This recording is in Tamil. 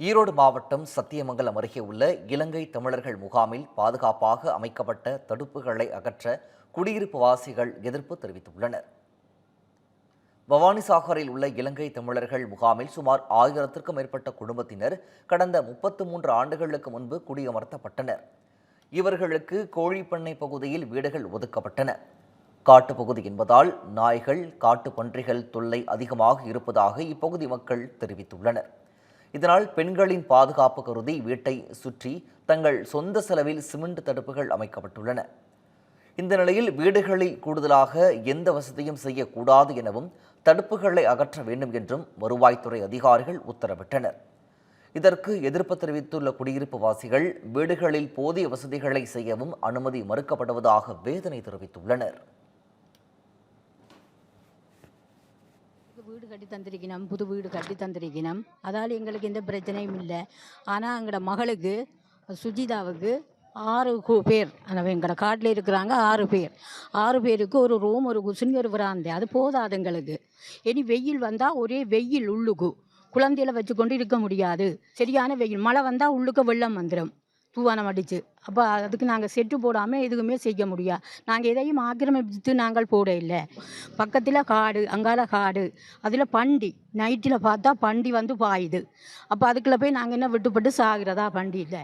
ஈரோடு மாவட்டம் சத்தியமங்கலம் அருகே உள்ள இலங்கை தமிழர்கள் முகாமில் பாதுகாப்பாக அமைக்கப்பட்ட தடுப்புகளை அகற்ற குடியிருப்பு வாசிகள் எதிர்ப்பு தெரிவித்துள்ளனர். பவானிசாகரில் உள்ள இலங்கை தமிழர்கள் முகாமில் சுமார் ஆயிரத்திற்கும் மேற்பட்ட குடும்பத்தினர் கடந்த முப்பத்து மூன்று ஆண்டுகளுக்கு முன்பு குடியமர்த்தப்பட்டனர். இவர்களுக்கு கோழிப்பண்ணை பகுதியில் வீடுகள் ஒதுக்கப்பட்டன. காட்டுப்பகுதி என்பதால் நாய்கள் காட்டு பன்றிகள் தொல்லை அதிகமாக இருப்பதாக இப்பகுதி மக்கள் தெரிவித்துள்ளனர். இதனால் பெண்களின் பாதுகாப்பு கருதி வீட்டை சுற்றி தங்கள் சொந்த செலவில் சிமெண்ட் தடுப்புகள் அமைக்கப்பட்டுள்ளன. இந்த நிலையில் வீடுகளில் கூடுதலாக எந்த வசதியும் செய்யக்கூடாது எனவும் தடுப்புகளை அகற்ற வேண்டும் என்றும் வருவாய்த்துறை அதிகாரிகள் உத்தரவிட்டனர். இதற்கு எதிர்ப்பு தெரிவித்துள்ள குடியிருப்பு வாசிகள் வீடுகளில் போதிய வசதிகளை செய்யவும் அனுமதி மறுக்கப்படுவதாக வேதனை தெரிவித்துள்ளனர். வீடு கட்டி தந்திருக்கணும் புது வீடு கட்டி தந்திருக்கணும். அதால் எங்களுக்கு எந்த பிரச்சனையும் இல்லை. ஆனால் எங்களோட மகளுக்கு சுஜிதாவுக்கு ஆறு கு- பேர். அந்த எங்களோட காட்டில் இருக்கிறாங்க ஆறு பேர். ஆறு பேருக்கு ஒரு ரூம் ஒரு குசினி ஒரு விராந்தே. அது போதாது எங்களுக்கு. இனி வெயில் வந்தால் ஒரே வெயில் உள்ளுக்கு. குழந்தையில வச்சுக்கொண்டு இருக்க முடியாது. சரியான வெயில். மழை வந்தால் உள்ளுக்கு வெள்ளம் வந்துடும் தூவானம் அடித்து அப்போ அதுக்கு நாங்கள் செட்டு போடாமல் எதுவுமே செய்ய முடியாது நாங்கள் எதையும் ஆக்கிரமித்து நாங்கள் போட இல்லை. பக்கத்தில் காடு அங்கால காடு அதில் பண்டி நைட்டில் பார்த்தா பண்டி வந்து பாயுது. அப்போ அதுக்குள்ளே போய் நாங்கள் என்ன விட்டுப்பட்டு சாகிறதா பண்டியில்?